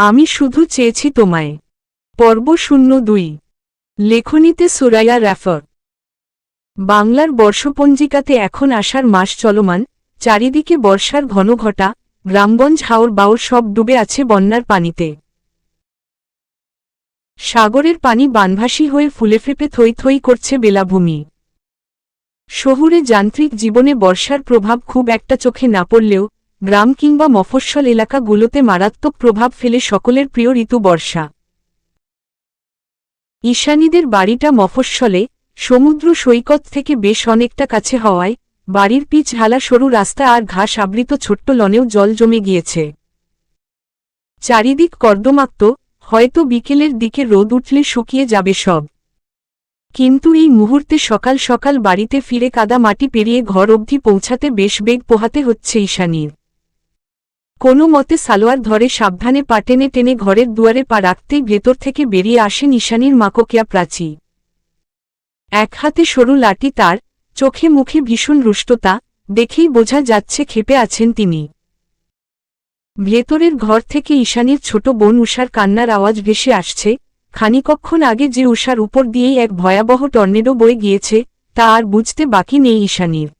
আমি শুধু চেয়েছি তোমায়। পর্ব শূন্য দুই। লেখনীতে সুরাইয়া র্যাফর বাংলার বর্ষপঞ্জিকাতে এখন আসার মাস চলমান, চারিদিকে বর্ষার ঘন ঘটা গ্রামগঞ্জ হাওর বাউর সব ডুবে আছে বন্যার পানিতে। সাগরের পানি বানভাসী হয়ে ফুলে ফেপে থই থই করছে বেলাভূমি। শহুরে যান্ত্রিক জীবনে বর্ষার প্রভাব খুব একটা চোখে না পড়লেও গ্রাম কিংবা মফস্বল এলাকাগুলোতে মারাত্মক প্রভাব ফেলে সকলের প্রিয় ঋতু বর্ষা। ঈশানীদের বাড়িটা মফস্বলে, সমুদ্র সৈকত থেকে বেশ অনেকটা কাছে হওয়ায়, বাড়ির পিচ ঢালা সরু রাস্তা আর ঘাস আবৃত ছোট্ট লনেও জল জমে গিয়েছে। চারিদিক কর্দমাক্ত, হয়তো বিকেলের দিকে রোদ উঠলে শুকিয়ে যাবে সব। কিন্তু এই মুহূর্তে সকাল সকাল বাড়িতে ফিরে কাদা মাটি পেরিয়ে ঘর অবধি পৌঁছাতে বেশ বেগ পোহাতে হচ্ছে ঈশানীর। কোনো মতে সালোয়ার ধরে সাবধানে পা টেনে ঘরের দুয়ারে পা রাখতেই ভেতর থেকে বেরিয়ে আসেন ঈশানীর মাককিয়া প্রাচী। এক হাতে সরু লাঠি তার, চোখে মুখে ভীষণ রুষ্টতা, দেখেই বোঝা যাচ্ছে খেপে আছেন তিনি। ভেতরের ঘর থেকে ঈশানীর ছোট বোন উষার কান্নার আওয়াজ ভেসে আসছে, খানিকক্ষণ আগে যে উষার উপর দিয়েই এক ভয়াবহ টর্নেডো বয়ে গিয়েছে, তা আর বুঝতে বাকি নেই ঈশানীর।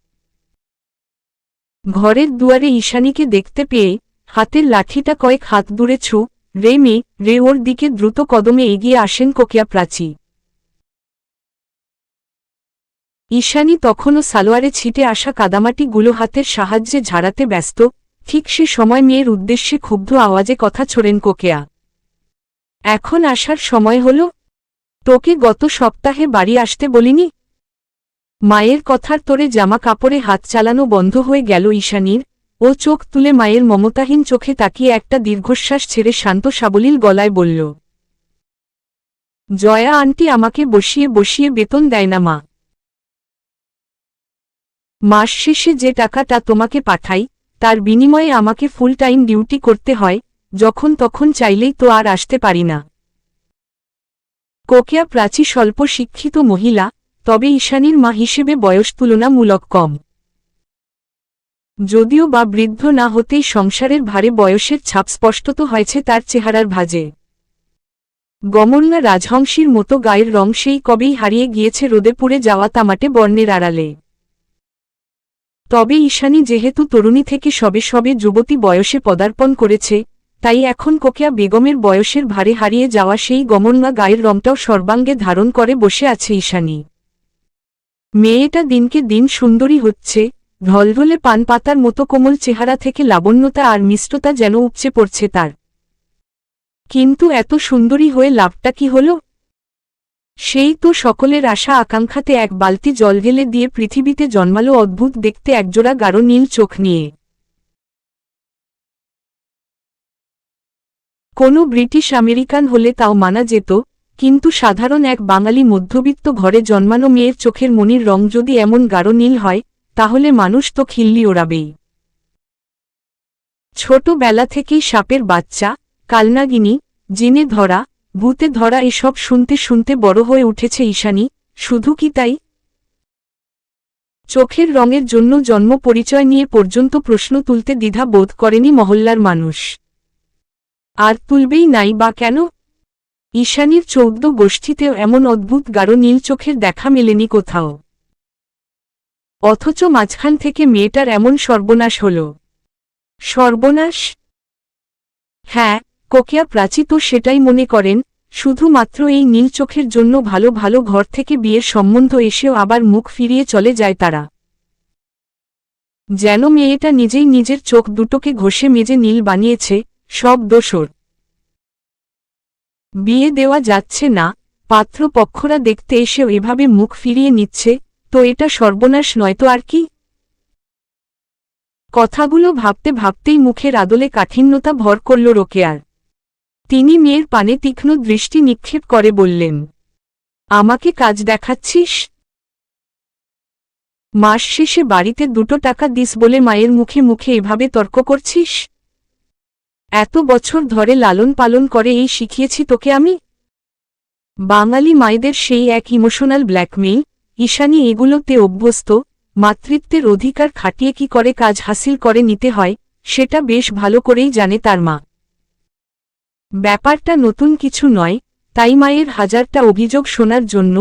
ঘরের দুয়ারে ঈশানীকে দেখতে পেয়ে হাতের লাঠিটা কয়েক হাত দূরে ছু রে মে রে ওর দিকে দ্রুত কদমে এগিয়ে আসেন কোকিয়া প্রাচী। ঈশানী তখনও সালোয়ারে ছিটে আসা কাদামাটিগুলো হাতের সাহায্যে ঝাড়াতে ব্যস্ত, ঠিক সে সময় মেয়ের উদ্দেশ্যে ক্ষুব্ধ আওয়াজে কথা ছোড়েন কোকেয়া। এখন আসার সময় হল। তোকে গত সপ্তাহে বাড়ি আসতে বলিনি? মায়ের কথার তোরে জামা কাপড়ে হাত চালানো বন্ধ হয়ে গেল ঈশানীর। ও চোখ তুলে মায়ের মমতাহীন চোখে তাকিয়ে একটা দীর্ঘশ্বাস ছেড়ে শান্ত সাবলীল গলায় বলল, জয়া আন্টি আমাকে বসিয়ে বসিয়ে বেতন দেয় না মা। মাস শেষে যে টাকাটা তোমাকে পাঠাই, তার বিনিময়ে আমাকে ফুল টাইম ডিউটি করতে হয়, যখন তখন চাইলেই তো আর আসতে পারি না। কোকিয়া প্রাচী স্বল্প শিক্ষিত মহিলা, তবে ঈশানীর মা হিসেবে বয়স তুলনামূলক কম। যদিও বা বৃদ্ধ না হতেই সংসারের ভারে বয়সের ছাপ স্পষ্টত হয়েছে তার চেহারার ভাজে। গমন্না রাজহংসীর মতো গায়ের রং সেই কবেই হারিয়ে গিয়েছে রোদে পুড়ে যাওয়া তামাটে বর্ণের আড়ালে। তবে ঈশানী যেহেতু তরুণী থেকে সবে সবে যুবতী বয়সে পদার্পণ করেছে, তাই এখন কোকিয়া বেগমের বয়সের ভারে হারিয়ে যাওয়া সেই গমন্না গায়ের রংটাও সর্বাঙ্গে ধারণ করে বসে আছে ঈশানী। মেয়েটা দিনকে দিন সুন্দরী হচ্ছে ঢলঢলে পান পাতার মতো কোমল চেহারা থেকে লাবণ্যতা আর মিষ্টতা যেন উপচে পড়ছে তার। কিন্তু এত সুন্দরী হয়ে লাভটা কি হল? সেই তো সকলের আশা আকাঙ্ক্ষাতে এক বালতি জল ঢেলে দিয়ে পৃথিবীতে জন্মালো অদ্ভুত দেখতে একজোড়া গাঢ় নীল চোখ নিয়ে। কোনো ব্রিটিশ আমেরিকান হলে তাও মানা যেত, কিন্তু সাধারণ এক বাঙালি মধ্যবিত্ত ঘরে জন্মানো মেয়ের চোখের মনির রং যদি এমন গাঢ় নীল হয় তাহলে মানুষ তো খিল্লি ওড়াবেই। ছোটবেলা থেকেই সাপের বাচ্চা, কালনাগিনী, জিনে ধরা, ভূতে ধরা এসব শুনতে শুনতে বড় হয়ে উঠেছে ঈশানী, শুধু কি তাই? চোখের রঙের জন্য জন্ম পরিচয় নিয়ে পর্যন্ত প্রশ্ন তুলতে দ্বিধা বোধ করেনি মহল্লার মানুষ। আর তুলবেই নাই বা কেন? ঈশানীর চৌদ্দ গোষ্ঠীতেও এমন অদ্ভুত গাঢ় নীল চোখের দেখা মেলেনি কোথাও। অথচ মাঝখান থেকে মেয়েটার এমন সর্বনাশ হল। সর্বনাশ? হ্যাঁ কোকিয়া প্রাচী তো সেটাই মনে করেন, শুধুমাত্র এই নীল চোখের জন্য ভালো ভালো ঘর থেকে বিয়ের সম্বন্ধ এসেও আবার মুখ ফিরিয়ে চলে যায় তারা। যেন মেয়েটা নিজেই নিজের চোখ দুটোকে ঘষে মেজে নীল বানিয়েছে, সব দোষর। বিয়ে দেওয়া যাচ্ছে না, পাত্রপক্ষরা দেখতে এসেও এভাবে মুখ ফিরিয়ে নিচ্ছে তো এটা সর্বনাশ নয়তো আর কি? কথাগুলো ভাবতে ভাবতেই মুখের আদলে কাঠিন্যতা ভর করল রোকেয়ার। তিনি মেয়ের পানে তীক্ষ্ণ দৃষ্টি নিক্ষেপ করে বললেন, আমাকে কাজ দেখাচ্ছিস? মাস শেষে বাড়িতে দুটো টাকা দিস বলে মায়ের মুখে মুখে এভাবে তর্ক করছিস? এত বছর ধরে লালন পালন করে এই শিখিয়েছি তোকে আমি? বাঙালি মায়েদের সেই এক ইমোশনাল ব্ল্যাকমেইল ঈশানী এগুলোতে অভ্যস্ত, মাতৃত্বের অধিকার খাটিয়ে কি করে কাজ হাসিল করে নিতে হয়, সেটা বেশ ভালো করেই জানে তার মা। ব্যাপারটা নতুন কিছু নয়, তাই মায়ের হাজারটা অভিযোগ শোনার জন্য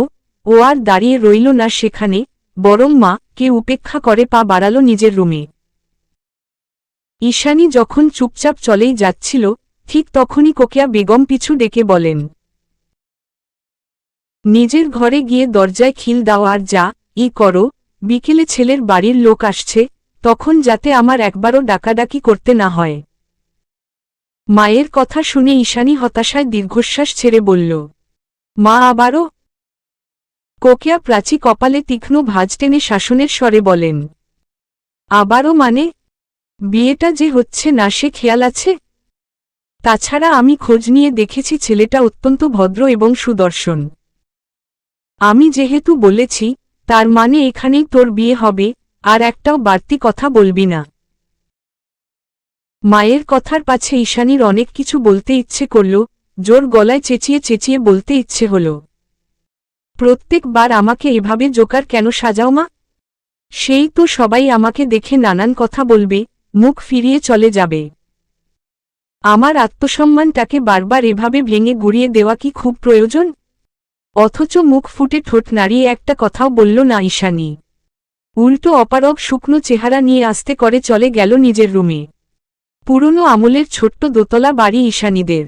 ও আর দাঁড়িয়ে রইল না সেখানে, বরং মা কে উপেক্ষা করে পা বাড়ালো নিজের রুমে। ঈশানী যখন চুপচাপ চলেই যাচ্ছিল, ঠিক তখনই কোকিয়া বেগম পিছু ডেকে বলেন নিজের ঘরে গিয়ে দরজায় খিল দাও আর যা, ই করো। বিকেলে ছেলের বাড়ির লোক আসছে, তখন যাতে আমার একবারও ডাকাডাকি করতে না হয়। মায়ের কথা শুনে ঈশানী হতাশায় দীর্ঘশ্বাস ছেড়ে বলল, মা আবারও? কোকিয়া প্রাচী কপালে তীক্ষ্ণ ভাজ টেনে শাসনের স্বরে বলেন, আবারও মানে? বিয়েটা যে হচ্ছে না সে খেয়াল আছে? তাছাড়া আমি খোঁজ নিয়ে দেখেছি ছেলেটা অত্যন্ত ভদ্র এবং সুদর্শন। আমি যেহেতু বলেছি, তার মানে এখানেই তোর বিয়ে হবে, আর একটাও বাড়তি কথা বলবি না। মায়ের কথার পাছে ঈশানীর অনেক কিছু বলতে ইচ্ছে করল, জোর গলায় চেঁচিয়ে চেঁচিয়ে বলতে ইচ্ছে হল। প্রত্যেকবার আমাকে এভাবে জোকার কেন সাজাও মা? সেই তো সবাই আমাকে দেখে নানান কথা বলবে, মুখ ফিরিয়ে চলে যাবে। আমার আত্মসম্মানটাকে বারবার এভাবে ভেঙে গুড়িয়ে দেওয়া কি খুব প্রয়োজন? অথচ মুখ ফুটে ঠোঁট নাড়িয়ে একটা কথাও বলল না ঈশানী। উল্টো অপারগ শুকনো চেহারা নিয়ে আসতে করে চলে গেল নিজের রুমে। পুরনো আমলের ছোট্ট দোতলা বাড়ি ঈশানীদের।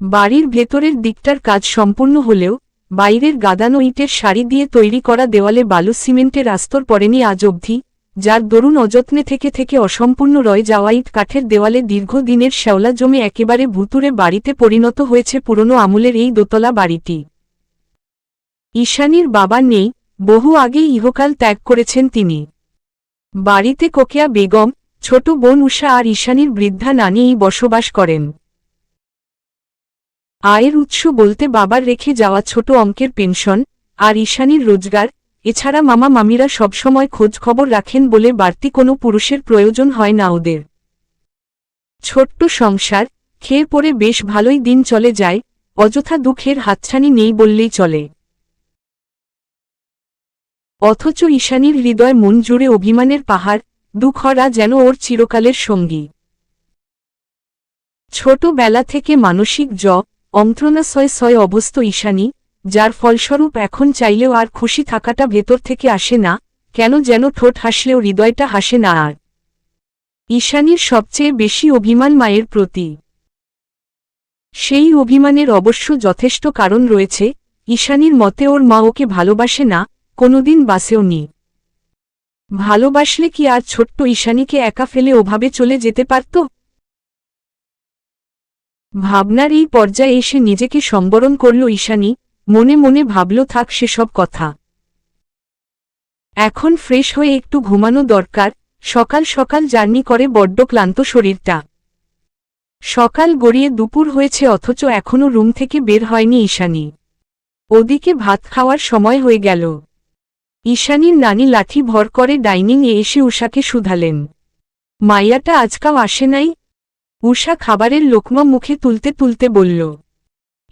বাড়ির ভেতরের দিকটার কাজ সম্পূর্ণ হলেও, বাইরের গাদানো ইটের শাড়ি দিয়ে তৈরি করা দেওয়ালে বালু সিমেন্টের আস্তর পড়েনি আজ অবধি। যার দরুন অযত্নে থেকে থেকে অসম্পূর্ণ রয়ে যাওয়া ইট কাঠের দেওয়ালে দীর্ঘদিনের শ্যাওলা জমে একেবারে ভুতুরে বাড়িতে পরিণত হয়েছে পুরনো আমলের এই দোতলা বাড়িটি। ঈশানীর বাবা নেই, বহু আগেই ইহকাল ত্যাগ করেছেন তিনি। বাড়িতে কোকিয়া বেগম, ছোট বোন উষা আর ঈশানীর বৃদ্ধা নানিই বসবাস করেন। আয়ের উৎস বলতে বাবার রেখে যাওয়া ছোট অঙ্কের পেনশন আর ঈশানীর রোজগার এছাড়া মামা মামিরা সবসময় খোঁজ খবর রাখেন বলে বাড়তি কোনো পুরুষের প্রয়োজন হয় না ওদের। ছোট্ট সংসার খেয়ে পড়ে বেশ ভালোই দিন চলে যায়, অযথা দুঃখের হাতছানি নেই বললেই চলে। অথচ ঈশানীর হৃদয় মন জুড়ে অভিমানের পাহাড়, দুখরা যেন ওর চিরকালের সঙ্গী। ছোটবেলা থেকে মানসিক জ, অন্ত্রণাশয় সয় অবস্থ ঈশানী যার ফলস্বরূপ এখন চাইলেও আর খুশি থাকাটা ভেতর থেকে আসে না, কেন যেন ঠোঁট হাসলেও হৃদয়টা হাসে না আর। ঈশানীর সবচেয়ে বেশি অভিমান মায়ের প্রতি। সেই অভিমানের অবশ্য যথেষ্ট কারণ রয়েছে, ঈশানীর মতে ওর মা ওকে ভালোবাসে না, কোনোদিন বাসেও নি। ভালোবাসলে কি আর ছোট্ট ঈশানীকে একা ফেলে ওভাবে চলে যেতে পারত? ভাবনার এই পর্যায়ে এসে নিজেকে সম্বরণ করল ঈশানী মনে মনে ভাবল, থাক, সেসব কথা। এখন ফ্রেশ হয়ে একটু ঘুমানো দরকার। সকাল সকাল জার্নি করে বড্ড ক্লান্ত শরীরটা। সকাল গড়িয়ে দুপুর হয়েছে, অথচ এখনও রুম থেকে বের হয়নি ঈশানী। ওদিকে ভাত খাওয়ার সময় হয়ে গেল। ঈশানীর নানি লাঠি ভর করে ডাইনিংয়ে এসে উষাকে শুধালেন। মাইয়াটা আজকাও আসে নাই? উষা খাবারের লোকমা মুখে তুলতে তুলতে বলল,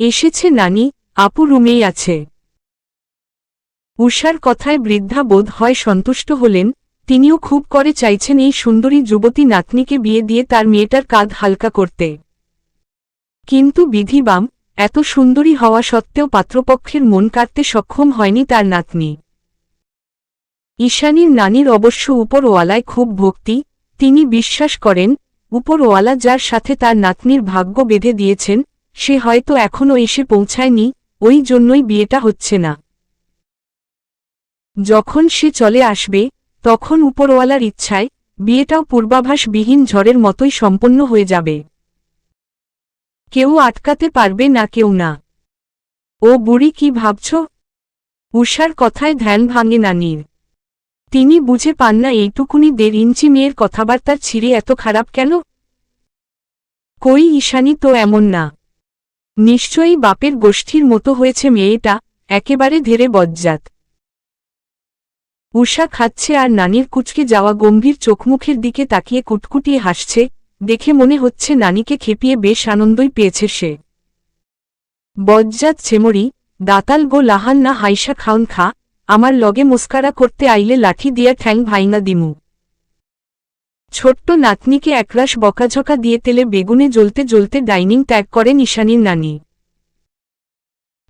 এসেছে নানি আপু রুমেই আছে। উষার কথায় বৃদ্ধা বোধ হয় সন্তুষ্ট হলেন, তিনিও খুব করে চাইছেন এই সুন্দরী যুবতী নাতনিকে বিয়ে দিয়ে তার মেয়েটার কাঁধ হালকা করতে। কিন্তু বিধিবাম এত সুন্দরী হওয়া সত্ত্বেও পাত্রপক্ষের মন কাটতে সক্ষম হয়নি তার নাতনি। ঈশানীর নানির অবশ্য উপরওয়ালায় খুব ভক্তি, তিনি বিশ্বাস করেন, উপরওয়ালা যার সাথে তার নাতনির ভাগ্য বেঁধে দিয়েছেন, সে হয়তো এখনও এসে পৌঁছায়নি ওই জন্যই বিয়েটা হচ্ছে না। যখন সে চলে আসবে, তখন উপরওয়ালার ইচ্ছায় বিয়েটাও পূর্বাভাসবিহীন ঝড়ের মতোই সম্পন্ন হয়ে যাবে। কেউ আটকাতে পারবে না, কেউ না। ও বুড়ি কি ভাবছ? উষার কথায় ধ্যান ভাঙে নানির। তিনি বুঝে পান না, এইটুকুনি দেড় ইঞ্চি মেয়ের কথাবার্তার ছিঁড়ে এত খারাপ কেন? কই ঈশানি তো এমন না। নিশ্চয়ই বাপের গোষ্ঠীর মতো হয়েছে মেয়েটা, একেবারে ধেরে বজ্জাত। উষা খাচ্ছে আর নানির কুচকে যাওয়া গম্ভীর চোখমুখের দিকে তাকিয়ে কুটকুটিয়ে হাসছে, দেখে মনে হচ্ছে নানিকে খেপিয়ে বেশ আনন্দই পেয়েছে সে। বজ্জাত ছেমরি, দাতাল গো লাহান না হাইসা খাউন খা, আমার লগে মুস্কারা করতে আইলে লাঠি দিয়া ঠ্যাং ভাইনা দিমু। ছোট্ট নাতনিকে একরাশ বকাঝকা দিয়ে তেলে বেগুনে জ্বলতে জ্বলতে ডাইনিং ত্যাগ করে নিশানির নানি।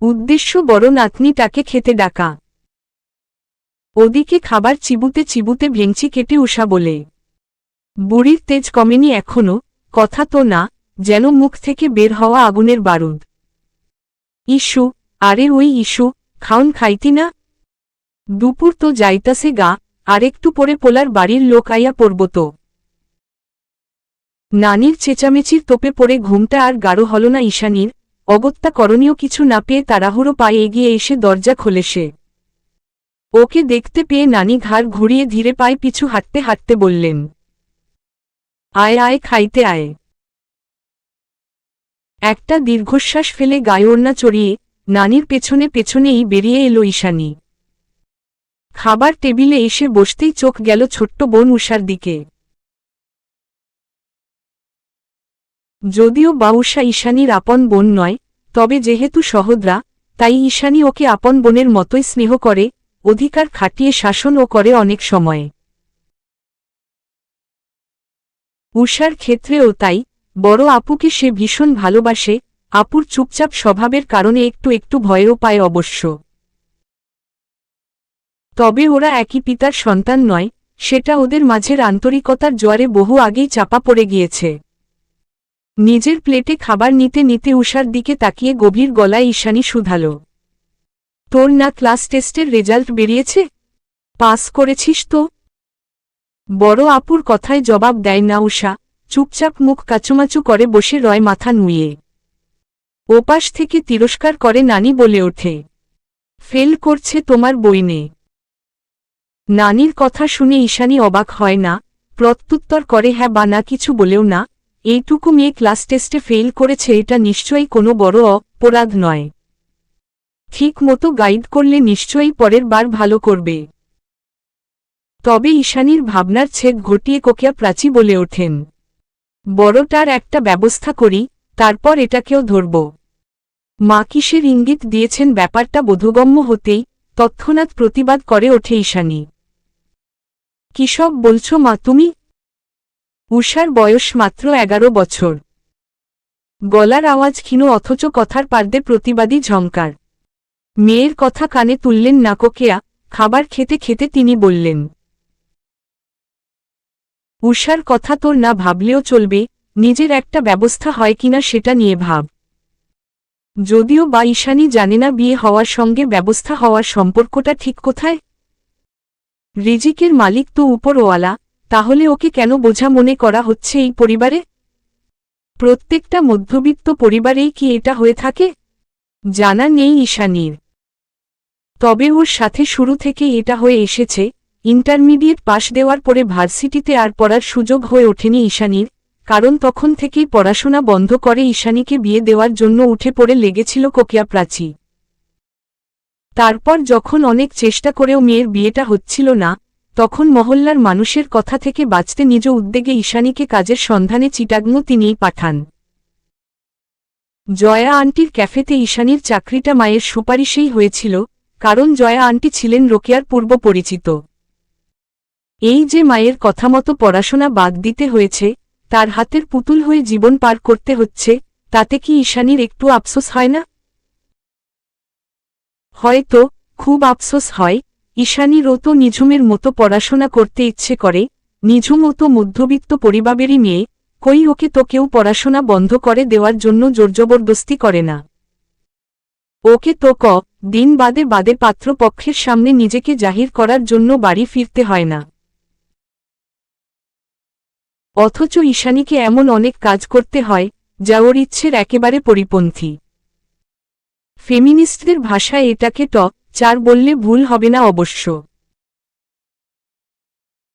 উদ্দেশ্য বড় নাতনি তাকে খেতে ডাকা। ওদিকে খাবার চিবুতে চিবুতে ভেংচি কেটে উষা বলে, বুড়ির তেজ কমেনি এখনও, কথা তো না, যেন মুখ থেকে বের হওয়া আগুনের বারুদ। ইস্যু আরে ওই ইস্যু খাউন খাইতি না? দুপুর তো যাইতাসে গা, আরেকটু পরে পোলার বাড়ির লোক আইয়া পড়ব তো। নানির চেঁচামেচির তোপে পড়ে ঘুমটা আর গাঢ় হল না ঈশানীর, অগত্যা করণীয় কিছু না পেয়ে তাড়াহুড়ো পায়ে এগিয়ে এসে দরজা খোলে সে। ওকে দেখতে পেয়ে নানি ঘাড় ঘুরিয়ে ধীরে পায়ে পিছু হাঁটতে হাঁটতে বললেন, আয় আয়, খাইতে আয়। একটা দীর্ঘশ্বাস ফেলে গায়ে ওড়না চড়িয়ে নানির পেছনে পেছনেই বেরিয়ে এলো ঈশানী। খাবার টেবিলে এসে বসতেই চোখ গেল ছোট্ট বোন উষার দিকে। যদিও বাউসা ঈশানীর আপন বোন নয়, তবে যেহেতু সহদ্রা, তাই ঈশানী ওকে আপন বোনের মতোই স্নেহ করে, অধিকার খাটিয়ে শাসনও করে অনেক সময়ে। উষার ক্ষেত্রেও তাই, বড় আপুকে সে ভীষণ ভালোবাসে, আপুর চুপচাপ স্বভাবের কারণে একটু একটু ভয়ও পায় অবশ্য। তবে ওরা একই পিতার সন্তান নয়, সেটা ওদের মাঝের আন্তরিকতার জোয়ারে বহু আগেই চাপা পড়ে গিয়েছে। নিজের প্লেটে খাবার নিতে নিতে উষার দিকে তাকিয়ে গভীর গলায় ঈশানি শুধাল। তোর না ক্লাস টেস্টের রেজাল্ট বেরিয়েছে? পাস করেছিস তো? বড় আপুর কথায় জবাব দেয় না উষা, চুপচাপ মুখ কাচুমাচু করে বসে রয় মাথা নুয়ে। ওপাশ থেকে তিরস্কার করে নানি বলে ওঠে, ফেল করছে তোমার বইনে। নানির কথা শুনে ঈশানি অবাক হয় না, প্রত্যুত্তর করে হ্যাঁ বা না কিছু বলেও না। এইটুকু মেয়ে ক্লাস টেস্টে ফেল করেছে এটা নিশ্চয়ই কোনো বড় অপরাধ নয়। ঠিক মতো গাইড করলে নিশ্চয়ই পরের বার ভালো করবে। তবে ঈশানীর ভাবনার ছেদ ঘটিয়ে কোকিয়া প্রাচী বলে ওঠেন বড়টার একটা ব্যবস্থা করি, তারপর এটাকেও ধরব। মা কিসের ইঙ্গিত দিয়েছেন ব্যাপারটা বোধগম্য হতেই তৎক্ষণাৎ প্রতিবাদ করে ওঠে ঈশানী। কিসব বলছো মা, তুমি উষার বয়স মাত্র এগারো বছর। গলার আওয়াজ ক্ষীণ অথচ কথার পার্দে প্রতিবাদী ঝঙ্কার মেয়ের কথা কানে তুললেন না কোকেয়া খাবার খেতে খেতে তিনি বললেন উষার কথা তোর না ভাবলেও চলবে, নিজের একটা ব্যবস্থা হয় কিনা সেটা নিয়ে ভাব। যদিও বা ঈশানী জানে না বিয়ে হওয়ার সঙ্গে ব্যবস্থা হওয়ার সম্পর্কটা ঠিক কোথায়? রিজিকের মালিক তো উপরওয়ালা তাহলে ওকে কেন বোঝা মনে করা হচ্ছে এই পরিবারে? প্রত্যেকটা মধ্যবিত্ত পরিবারেই কি এটা হয়ে থাকে? জানা নেই ঈশানীর। তবে ওর সাথে শুরু থেকে এটা হয়ে এসেছে, ইন্টারমিডিয়েট পাশ দেওয়ার পরে ভার্সিটিতে আর পড়ার সুযোগ হয়ে ওঠেনি ঈশানীর, কারণ তখন থেকেই পড়াশোনা বন্ধ করে ঈশানীকে বিয়ে দেওয়ার জন্য উঠে পড়ে লেগেছিল কোকিয়া প্রাচী। তারপর যখন অনেক চেষ্টা করেও মেয়ের বিয়েটা হচ্ছিল না তখন মহল্লার মানুষের কথা থেকে বাঁচতে নিজ উদ্যোগে ঈশানীকে কাজের সন্ধানে চিটাগ্ন তিনিই পাঠান। জয়া আন্টির ক্যাফেতে ঈশানীর চাকরিটা মায়ের সুপারিশেই হয়েছিল, কারণ জয়া আন্টি ছিলেন রোকেয়ার পূর্ব পরিচিত। এই যে মায়ের কথামতো পড়াশোনা বাদ দিতে হয়েছে, তার হাতের পুতুল হয়ে জীবন পার করতে হচ্ছে, তাতে কি ঈশানীর একটু আফসোস হয় না? হয়তো, খুব আফসোস হয় ঈশানীরও তো নিঝুমের মতো পড়াশোনা করতে ইচ্ছে করে নিঝুমও তো মধ্যবিত্ত পরিবারেরই মেয়ে, কই ওকে তো কেউ পড়াশোনা বন্ধ করে দেওয়ার জন্য জোরজবরদস্তি করে না। ওকে তো ক, দিন বাদে বাদে পাত্রপক্ষের সামনে নিজেকে জাহির করার জন্য বাড়ি ফিরতে হয় না। অথচ ঈশানীকে এমন অনেক কাজ করতে হয়, যা ওর ইচ্ছের একেবারে পরিপন্থী। ফেমিনিস্টদের ভাষায় এটাকে ট চার বললে ভুল হবে না অবশ্য।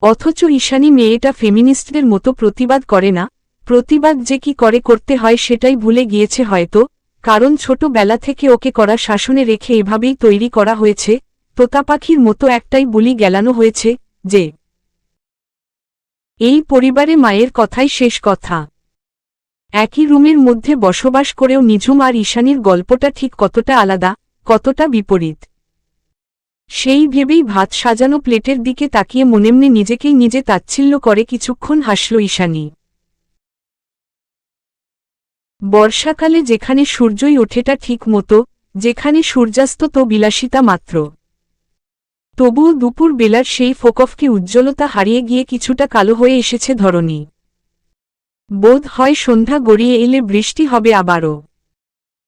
অথচ ঈশানী মেয়েটা ফেমিনিস্টদের মতো প্রতিবাদ করে না, প্রতিবাদ যে কি করে করতে হয় সেটাই ভুলে গিয়েছে হয়তো, কারণ ছোটবেলা থেকে ওকে করা শাসনে রেখে এভাবেই তৈরি করা হয়েছে, তোতাপাখির মতো একটাই বুলি গেলানো হয়েছে, যে এই পরিবারে মায়ের কথাই শেষ কথা। একই রুমের মধ্যে বসবাস করেও নিঝুম আর ঈশানীর গল্পটা ঠিক কতটা আলাদা, কতটা বিপরীত। সেই ভেবেই ভাত সাজানো প্লেটের দিকে তাকিয়ে মনেমনে নিজেকেই নিজে তাচ্ছিল্য করে কিছুক্ষণ হাসল ঈশানী। বর্ষাকালে যেখানে সূর্যই ওঠেটা ঠিক মতো, যেখানে সূর্যাস্ত তো বিলাসিতা মাত্র। তবুও দুপুর বেলার সেই ফোকফকে উজ্জ্বলতা হারিয়ে গিয়ে কিছুটা কালো হয়ে এসেছে ধরণী। বোধ হয় সন্ধ্যা গড়িয়ে এলে বৃষ্টি হবে আবারও।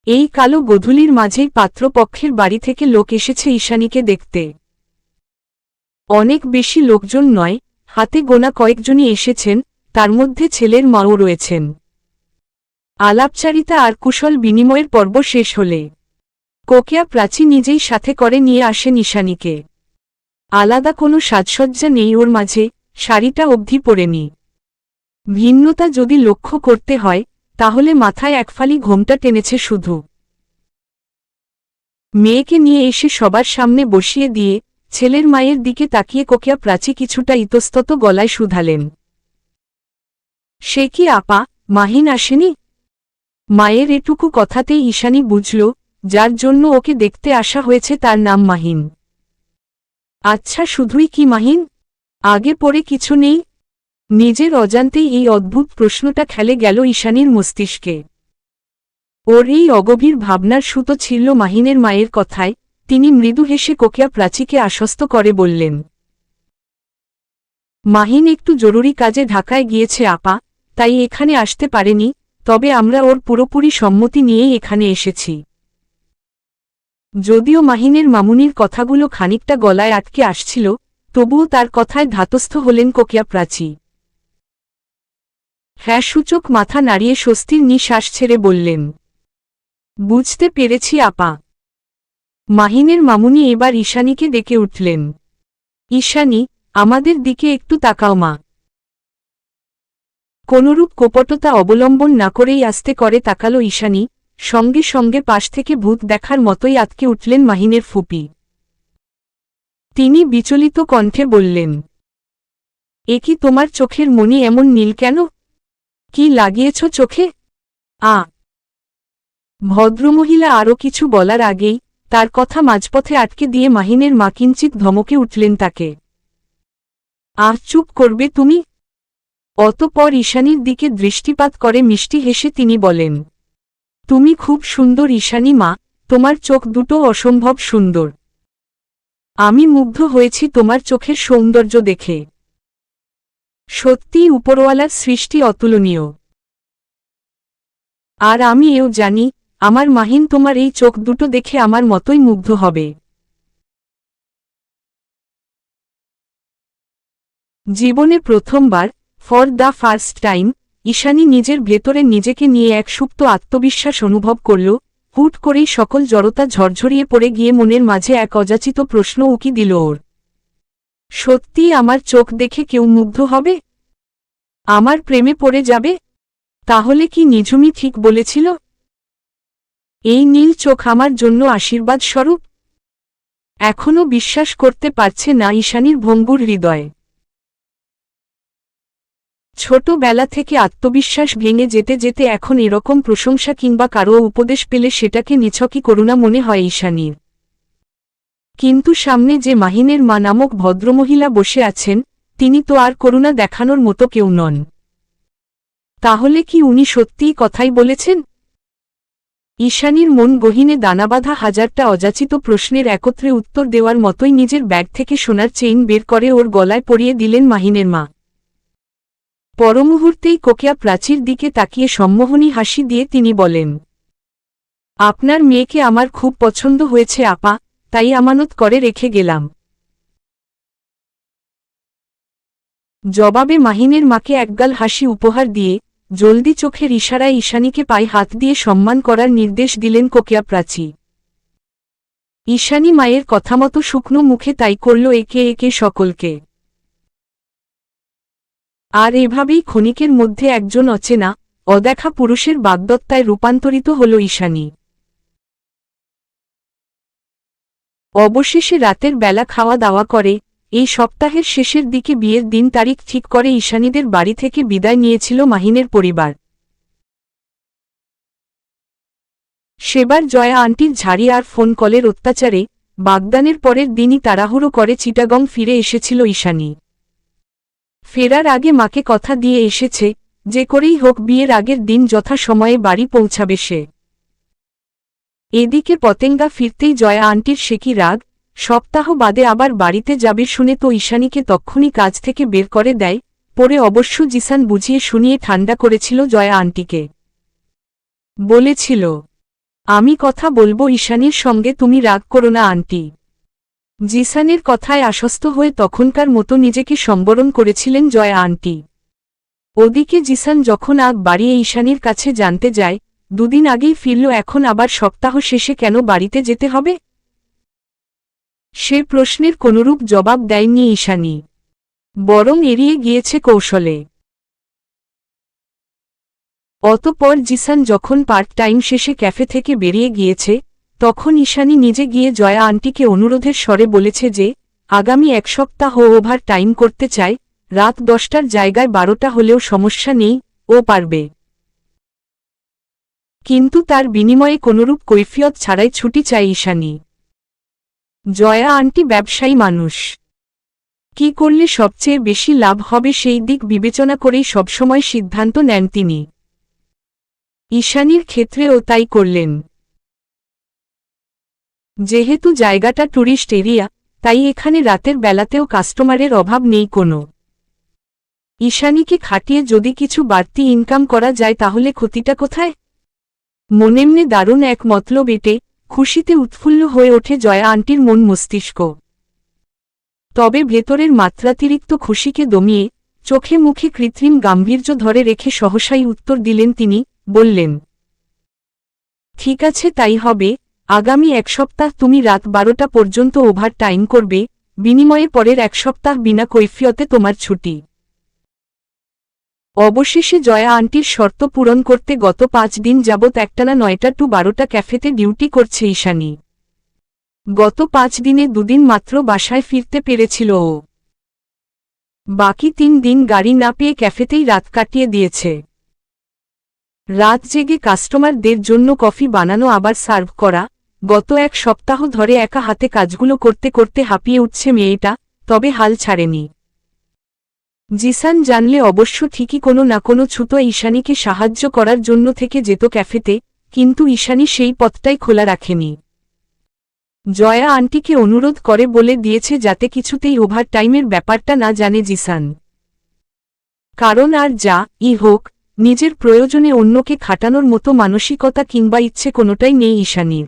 এই কালো গধূলির মাঝেই পাত্রপক্ষের বাড়ি থেকে লোক এসেছে ঈশানীকে দেখতে। অনেক বেশি লোকজন নয়, হাতে গোনা কয়েকজনই এসেছেন, তার মধ্যে ছেলের মাও রয়েছেন। আলাপচারিতা আর কুশল বিনিময়ের পর্ব শেষ হলে। কোকিয়া প্রাচী নিজেই সাথে করে নিয়ে আসেন ঈশানীকে। আলাদা কোনো সাজসজ্জা নেই ওর মাঝে, শাড়িটা অবধি পরেনি ভিন্নতা যদি লক্ষ্য করতে হয় তাহলে মাথায় একফালি ঘোমটা টেনেছে শুধু। মেয়েকে নিয়ে এসে সবার সামনে বসিয়ে দিয়ে ছেলের মায়ের দিকে তাকিয়ে কোকিয়া প্রাচী কিছুটা ইতস্তত গলায় শুধালেন। সে কি আপা, মাহিন আসেনি? মায়ের এটুকু কথাতেই ঈশানী বুঝল, যার জন্য ওকে দেখতে আসা হয়েছে তার নাম মাহিন। আচ্ছা শুধুই কি মাহিন? আগে পরে কিছু নেই নিজের অজান্তেই এই অদ্ভুত প্রশ্নটা খেলে গেল ঈশানীর মস্তিষ্কে। ওর এই অগভীর ভাবনার সুতো ছিল মাহিনের মায়ের কথায়, তিনি মৃদু হেসে কোকিয়া প্রাচীকে আশ্বস্ত করে বললেন, মাহিন একটু জরুরি কাজে ঢাকায় গিয়েছে আপা, তাই এখানে আসতে পারেনি, তবে আমরা ওর পুরোপুরি সম্মতি নিয়েই এখানে এসেছি। যদিও মাহিনের মামুনির কথাগুলো খানিকটা গলায় আটকে আসছিল, তবুও তার কথায় ধাতস্থ হলেন কোকিয়া প্রাচী। হ্যাঁ সূচক মাথা নাড়িয়ে স্বস্তির নিঃশ্বাস ছেড়ে বললেন, বুঝতে পেরেছি, আপা। মাহিনের মামুনি এবার ঈশানীকে ডেকে উঠলেন, ঈশানী, আমাদের দিকে একটু তাকাও, মা। কোনরূপ কোপটতা অবলম্বন না করেই আস্তে করে তাকালো ঈশানী, সঙ্গে সঙ্গে পাশ থেকে ভূত দেখার মতোই আতকে উঠলেন মাহিনের ফুপি। তিনি বিচলিত কণ্ঠে বললেন, এ কি তোমার চোখের মনি এমন নীল কেন? কি লাগিয়েছ চোখে? আ। ভদ্রমহিলা আরও কিছু বলার আগেই তার কথা মাঝপথে আটকে দিয়ে মাহিনের মা কিঞ্চিত ধমকে উঠলেন তাকে। আহ চুপ করবে তুমি? অতপর ঈশানীর দিকে দৃষ্টিপাত করে মিষ্টি হেসে তিনি বলেন, তুমি খুব সুন্দর ঈশানী মা, তোমার চোখ দুটো অসম্ভব সুন্দর। আমি মুগ্ধ হয়েছি তোমার চোখের সৌন্দর্য দেখে। সত্যিই উপরওয়ালার সৃষ্টি অতুলনীয়। আর আমি এও জানি, আমার মাহিন তোমার এই চোখ দুটো দেখে আমার মতোই মুগ্ধ হবে। জীবনে প্রথমবার for the first time Ishani নিজের ভেতরে নিজেকে নিয়ে এক সুপ্ত আত্মবিশ্বাস অনুভব করল, হুট করেই সকল জড়তা ঝরঝরিয়ে পড়ে গিয়ে মনের মাঝে এক অযাচিত প্রশ্ন উকি দিল ওর। সত্যি আমার চোখ দেখে কেউ মুগ্ধ হবে? আমার প্রেমে পড়ে যাবে? তাহলে কি নিঝুমি ঠিক বলেছিল? এই নীল চোখ আমার জন্য আশীর্বাদ স্বরূপ। এখনও বিশ্বাস করতে পারছে না ঈশানীর ভঙ্গুর হৃদয়ে। ছোটবেলা থেকে আত্মবিশ্বাস ভেঙে যেতে যেতে এখন এরকম প্রশংসা কিংবা কারও উপদেশ পেলে সেটাকে নিছকি করুণা মনে হয় ঈশানীর। কিন্তু সামনে যে মাহিনের মা নামক ভদ্রমহিলা বসে আছেন, তিনি তো আর করুণা দেখানোর মতো কেউ নন। তাহলে কি উনি সত্যিই কথাই বলেছেন? ঈশানীর মন গহিনে দানাবাধা হাজারটা অযাচিত প্রশ্নের একত্রে উত্তর দেওয়ার মতোই নিজের ব্যাগ থেকে সোনার চেইন বের করে ওর গলায় পরিয়ে দিলেন মাহিনের মা। পরমুহূর্তেই কোকিয়া প্রাচীর দিকে তাকিয়ে সম্মোহনী হাসি দিয়ে তিনি বলেন, আপনার মেয়েকে আমার খুব পছন্দ হয়েছে, আপা। তাই আমানত করে রেখে গেলাম। জবাবে মাহিনের মাকে একগাল হাসি উপহার দিয়ে জলদি চোখের ইশারায় ঈশানীকে পায়ে হাত দিয়ে সম্মান করার নির্দেশ দিলেন কোকিয়া প্রাচী। ঈশানী মায়ের কথামতো শুকনো মুখে তাই করল একে একে সকলকে। আর এভাবেই ক্ষণিকের মধ্যে একজন অচেনা, অদেখা পুরুষের বাগদত্তায় রূপান্তরিত হল ঈশানী। অবশেষে রাতের বেলা খাওয়া দাওয়া করে, এই সপ্তাহের শেষের দিকে বিয়ের দিন তারিখ ঠিক করে ঈশানীদের বাড়ি থেকে বিদায় নিয়েছিল মাহিনের পরিবার। সেবার জয়া আন্টির ঝাড়ি আর ফোন কলের অত্যাচারে, বাগদানের পরের দিনই তাড়াহুড়ো করে চিটাগং ফিরে এসেছিল ঈশানী। ফেরার আগে মাকে কথা দিয়ে এসেছে, যে করেই হোক বিয়ের আগের দিন যথা সময়ে বাড়ি পৌঁছাবে সে। এদিকে পতেঙ্গা ফিরতেই জয়া আন্টির সে কি রাগ, সপ্তাহ বাদে আবার বাড়িতে যাবে শুনে তো ঈশানীকে তক্ষুনি কাজ থেকে বের করে দেয়, পরে অবশ্য জিসান বুঝিয়ে শুনিয়ে ঠান্ডা করেছিল জয়া আন্টিকে। বলেছিল, আমি কথা বলব ঈশানীর সঙ্গে, তুমি রাগ করো না আন্টি। জিসানের কথায় আশ্বস্ত হয়ে তখনকার মতো নিজেকে সম্বরণ করেছিলেন জয়া আন্টি। ওদিকে জিসান যখন আগ বাড়িয়ে ঈশানীর কাছে জানতে যায় দুদিন আগেই ফিরল, এখন আবার সপ্তাহ শেষে কেন বাড়িতে যেতে হবে? সে প্রশ্নের কোনরূপ জবাব দেয়নি ঈশানী। বরং এড়িয়ে গিয়েছে কৌশলে। অতপর জিসান যখন পার্ট টাইম শেষে ক্যাফে থেকে বেরিয়ে গিয়েছে, তখন ঈশানী নিজে গিয়ে জয়া আন্টিকে অনুরোধের স্বরে বলেছে যে, আগামী এক সপ্তাহ ওভার টাইম করতে চায় রাত দশটার জায়গায় বারোটা হলেও সমস্যা নেই, ও পারবে। কিন্তু তার বিনিময়ে কোনরূপ কৈফিয়ত ছাড়াই ছুটি চায় ঈশানী। জয়া আন্টি ব্যবসায়ী মানুষ। কি করলে সবচেয়ে বেশি লাভ হবে সেই দিক বিবেচনা করেই সবসময় সিদ্ধান্ত নেন তিনি। ঈশানীর ক্ষেত্রেও তাই করলেন। যেহেতু জায়গাটা ট্যুরিস্ট এরিয়া, তাই এখানে রাতের বেলাতেও কাস্টমারের অভাব নেই কোনো। ঈশানীকে খাটিয়ে যদি কিছু বাড়তি ইনকাম করা যায় তাহলে ক্ষতিটা কোথায়? মনেমনে দারুণ এক মতলব এটে খুশিতে উৎফুল্ল হয়ে ওঠে জয়া আন্টির মন মস্তিষ্ক। তবে ভেতরের মাত্রাতিরিক্ত খুশিকে দমিয়ে চোখে মুখে কৃত্রিম গাম্ভীর্য ধরে রেখে সহসাই উত্তর দিলেন তিনি, বললেন, ঠিক আছে, তাই হবে। আগামী এক সপ্তাহ তুমি রাত বারোটা পর্যন্ত ওভার টাইম করবে। বিনিময়ে পরের এক সপ্তাহ বিনা কৈফিয়তে তোমার ছুটি। অবশেষে জয়া আন্টির শর্ত পূরণ করতে গত পাঁচ দিন যাবৎ একটানা নয়টা টু বারোটা ক্যাফেতে ডিউটি করছে ঈশানী। গত পাঁচ দিনে দুদিন মাত্র বাসায় ফিরতে পেরেছিল ও। বাকি তিন দিন গাড়ি না পেয়ে ক্যাফেতেই রাত কাটিয়ে দিয়েছে। রাত জেগে কাস্টমারদের জন্য কফি বানানো আবার সার্ভ করা, গত এক সপ্তাহ ধরে একা হাতে কাজগুলো করতে করতে হাঁপিয়ে উঠছে মেয়েটা, তবে হাল ছাড়েনি। জিসান জানলে অবশ্য ঠিকই কোনো না কোনো ছুতো ঈশানীকে সাহায্য করার জন্য থেকে যেত ক্যাফেতে, কিন্তু ঈশানী সেই পথটাই খোলা রাখেনি। জয়া আন্টিকে অনুরোধ করে বলে দিয়েছে যাতে কিছুতেই ওভার টাইমের ব্যাপারটা না জানে জিসান। কারণ আর যা ই হোক, নিজের প্রয়োজনে অন্যকে খাটানোর মতো মানসিকতা কিংবা ইচ্ছে কোনোটাই নেই ঈশানীর।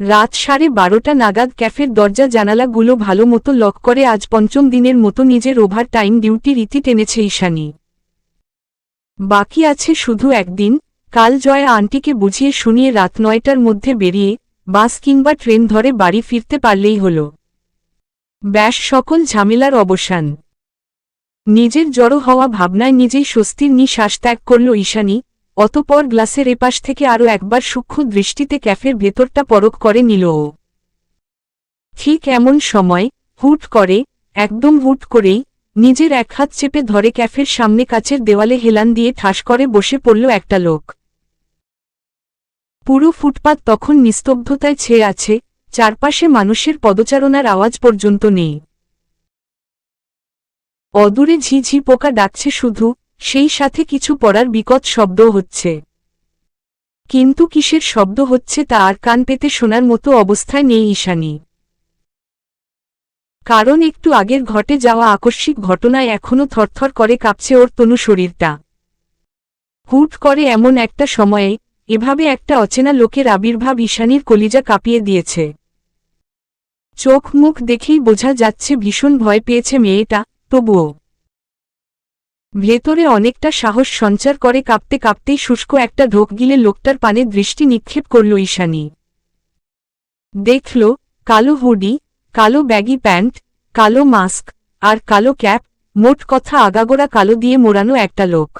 রাত সাড়ে বারোটা নাগাদ ক্যাফের দরজা জানালাগুলো ভালো মতো লক করে আজ পঞ্চম দিনের মতো নিজের ওভার টাইম ডিউটি রীতি টেনেছে ঈশানী। বাকি আছে শুধু একদিন, কাল জয়া আন্টিকে বুঝিয়ে শুনিয়ে রাত নয়টার মধ্যে বেরিয়ে বাস কিংবা ট্রেন ধরে বাড়ি ফিরতে পারলেই হল। ব্যাস সকল ঝামেলার অবসান। নিজের জড়ো হওয়া ভাবনায় নিজেই স্বস্তির নিঃশ্বাস ত্যাগ করল ঈশানী অতপর গ্লাসের এপাশ থেকে আরও একবার সূক্ষ্ম দৃষ্টিতে ক্যাফের ভেতরটা পরক করে নিল ও। ঠিক এমন সময়, হুট করে, একদম হুট করেই, নিজের এক হাত চেপে ধরে ক্যাফের সামনে কাছের দেওয়ালে হেলান দিয়ে ঠাস করে বসে পড়ল একটা লোক। পুরো ফুটপাত তখন নিস্তব্ধতায় ছেয়ে আছে, চারপাশে মানুষের পদচারণার আওয়াজ পর্যন্ত নেই। অদূরে ঝিঝি পোকা ডাকছে শুধু সেই সাথে কিছু পড়ার বিকট শব্দ হচ্ছে। কিন্তু কিসের শব্দ হচ্ছে তা আর কান পেতে শোনার মতো অবস্থায় নেই ঈশানী। কারণ একটু আগের ঘটে যাওয়া আকস্মিক ঘটনায় এখনও থরথর করে কাঁপছে ওর তনু শরীরটা। হুট করে এমন একটা সময়ে, এভাবে একটা অচেনা লোকের আবির্ভাব ঈশানীর কলিজা কাঁপিয়ে দিয়েছে। চোখ মুখ দেখেই বোঝা যাচ্ছে ভীষণ ভয় পেয়েছে মেয়েটা, তবুও। ভেতরে অনেকটা সাহস সঞ্চার করে কাঁপতে কাঁপতেই শুষ্ক একটা ঢোক গিলে লোকটার পানে দৃষ্টি নিক্ষেপ করল ঈশানী। দেখল, কালো হুডি, কালো ব্যাগি প্যান্ট, কালো মাস্ক, আর কালো ক্যাপ, মোট কথা আগাগোড়া কালো দিয়ে মোড়ানো একটা লোক।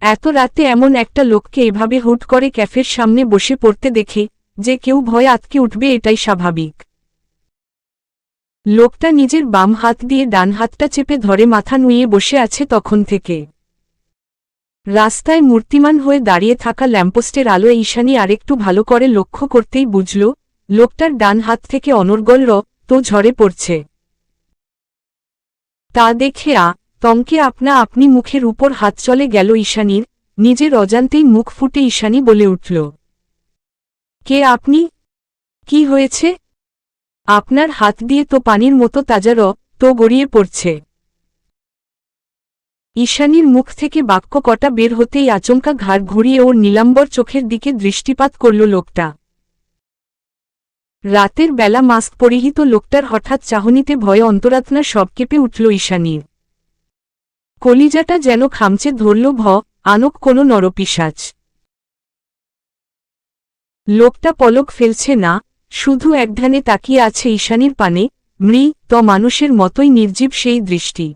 এত রাতে এমন একটা লোককে এভাবে হুট করে ক্যাফের সামনে বসে পড়তে দেখে যে কেউ ভয় আতকে উঠবে এটাই স্বাভাবিক। লোকটা নিজের বাম হাত দিয়ে ডান হাতটা চেপে ধরে মাথা নুয়ে বসে আছে তখন থেকে। রাস্তায় মূর্তিমান হয়ে দাঁড়িয়ে থাকা ল্যাম্পোস্টের আলো ঈশানী আরেকটু ভালো করে লক্ষ্য করতেই বুঝল, লোকটার ডান হাত থেকে অনর্গল রক্ত ঝরে পড়ছে। তা দেখে আ, তমকে আপনা আপনি মুখের উপর হাত চলে গেল ঈশানীর, নিজের অজান্তেই মুখ ফুটে ঈশানি বলে উঠল। কে আপনি? কি হয়েছে? আপনার হাত দিয়ে তো পানির মতো তাজা তো গড়িয়ে পড়ছে। ঈশানীর মুখ থেকে বাক্য কটা বের হতেই আচমকা ঘাড় ঘুরিয়ে ওর নীলাম্বর চোখের দিকে দৃষ্টিপাত করল লোকটা। রাতের বেলা মাস্ক পরিহিত লোকটার হঠাৎ চাহনিতে ভয়ে অন্তরাত্মা সব কেঁপে উঠল ঈশানীর। কলিজাটা যেন খামচে ধরল ভ, আনক কোনো নরপিসাচ লোকটা পলক ফেলছে না শুধু একধানে তাকিয়ে আছে ঈশানীর পানে, মৃ, ত মানুষের মতোই নির্জীব সেই দৃষ্টি।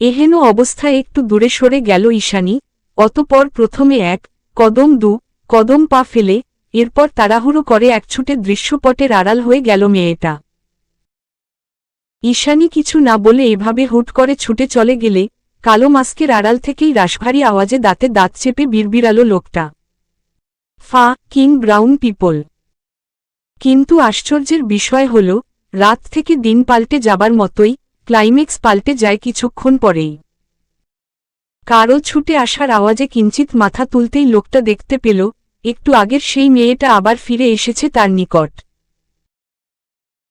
এহেন অবস্থায় একটু দূরে সরে গেল ঈশানী, অতপর প্রথমে এক, কদম দু, কদম পা ফেলে, এরপর তাড়াহুড়ো করে একছুটে দৃশ্যপটের আড়াল হয়ে গেল মেয়েটা। ঈশানী কিছু না বলে এভাবে হুট করে ছুটে চলে গেলে, কালো মাস্কের আড়াল থেকেই রাশভারী আওয়াজে দাঁতে দাঁত চেপে বিড়বিড়াল লোকটা। ফা, কিং, ব্রাউন পিপল। কিন্তু আশ্চর্যের বিষয় হল, রাত থেকে দিন পাল্টে যাবার মতোই ক্লাইম্যাক্স পাল্টে যায় কিছুক্ষণ পরেই। কারও ছুটে আসার আওয়াজে কিঞ্চিত মাথা তুলতেই লোকটা দেখতে পেল, একটু আগের সেই মেয়েটা আবার ফিরে এসেছে তার নিকট।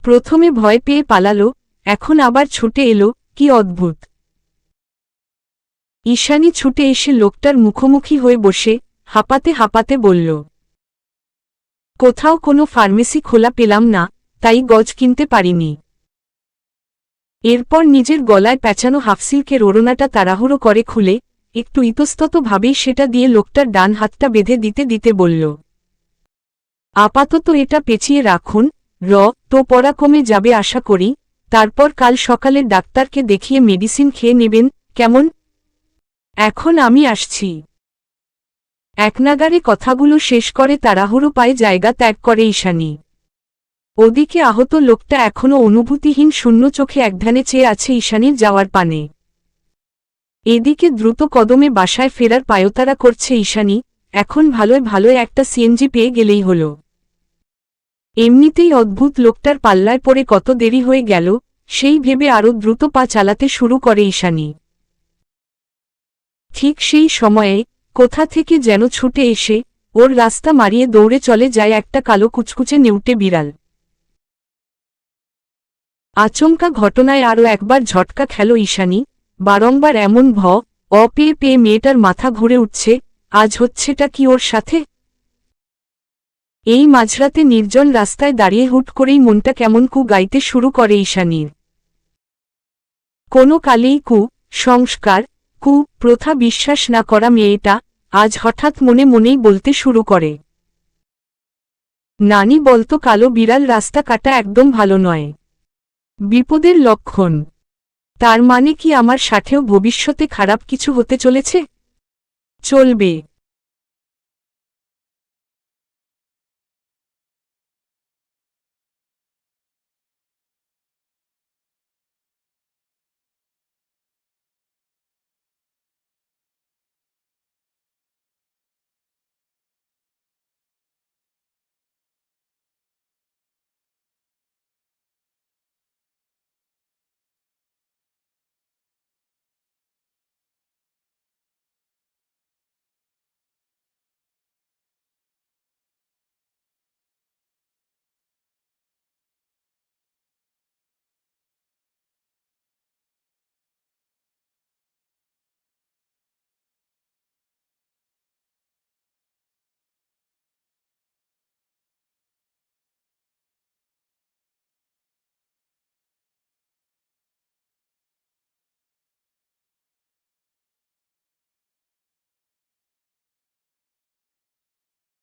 প্রথমে ভয় পেয়ে পালালো, এখন আবার ছুটে এলো, কি অদ্ভুত। ঈশানী ছুটে এসে লোকটার মুখোমুখি হয়ে বসে, হাঁপাতে হাঁপাতে বলল কোথাও কোনো ফার্মেসি খোলা পেলাম না, তাই গজ কিনতে পারিনি। এরপর নিজের গলায় প্যাঁচানো হাফসিল্কের ওড়নাটা তাড়াহুড়ো করে খুলে, একটু ইতস্তত ভাবেই সেটা দিয়ে লোকটার ডান হাতটা বেঁধে দিতে দিতে বলল, আপাতত এটা পেঁচিয়ে রাখুন, র, তো পড়া কমে যাবে আশা করি, তারপর কাল সকালে ডাক্তারকে দেখিয়ে মেডিসিন খেয়ে নেবেন, কেমন? এখন আমি আসছি। একনাগারে কথাগুলো শেষ করে তাড়াহুড়ো পায়ে জায়গা ত্যাগ করে ঈশানী। ওদিকে আহত লোকটা এখনও অনুভূতিহীন শূন্য চোখে একধানে চেয়ে আছে ঈশানীর যাওয়ার পানে। এদিকে দ্রুত কদমে বাসায় ফেরার পায়তারা করছে ঈশানী, এখন ভালোয় ভালোয় একটা সিএনজি পেয়ে গেলেই হল। এমনিতেই অদ্ভুত লোকটার পাল্লায় পড়ে কত দেরি হয়ে গেল, সেই ভেবে আরও দ্রুত পা চালাতে শুরু করে ঈশানী। ঠিক সেই সময়ে কোথা থেকে যেন ছুটে এসে ওর রাস্তা মারিয়ে দৌড়ে চলে যায় একটা কালো কুচকুচে নেউটে বিড়াল। আচমকা ঘটনায় আরও একবার ঝটকা খেল ঈশানি, বারংবার এমন ভ অপেয়ে পেয়ে মেয়েটার মাথা ঘুরে উঠছে, আজ হচ্ছেটা কি ওর সাথে? এই মাঝরাতে নির্জন রাস্তায় দাঁড়িয়ে হুট করেই মনটা কেমন কু গাইতে শুরু করে ঈশানীর। কোনো কালেই কু, সংস্কার কু, প্রথা বিশ্বাস না করা মেয়েটা আজ হঠাৎ মনে মনেই বলতে শুরু করে। নানি বলতো কালো বিড়াল রাস্তা কাটা একদম ভালো নয়। বিপদের লক্ষণ। তার মানে কি আমার সাথেও ভবিষ্যতে খারাপ কিছু হতে চলেছে? চলবে।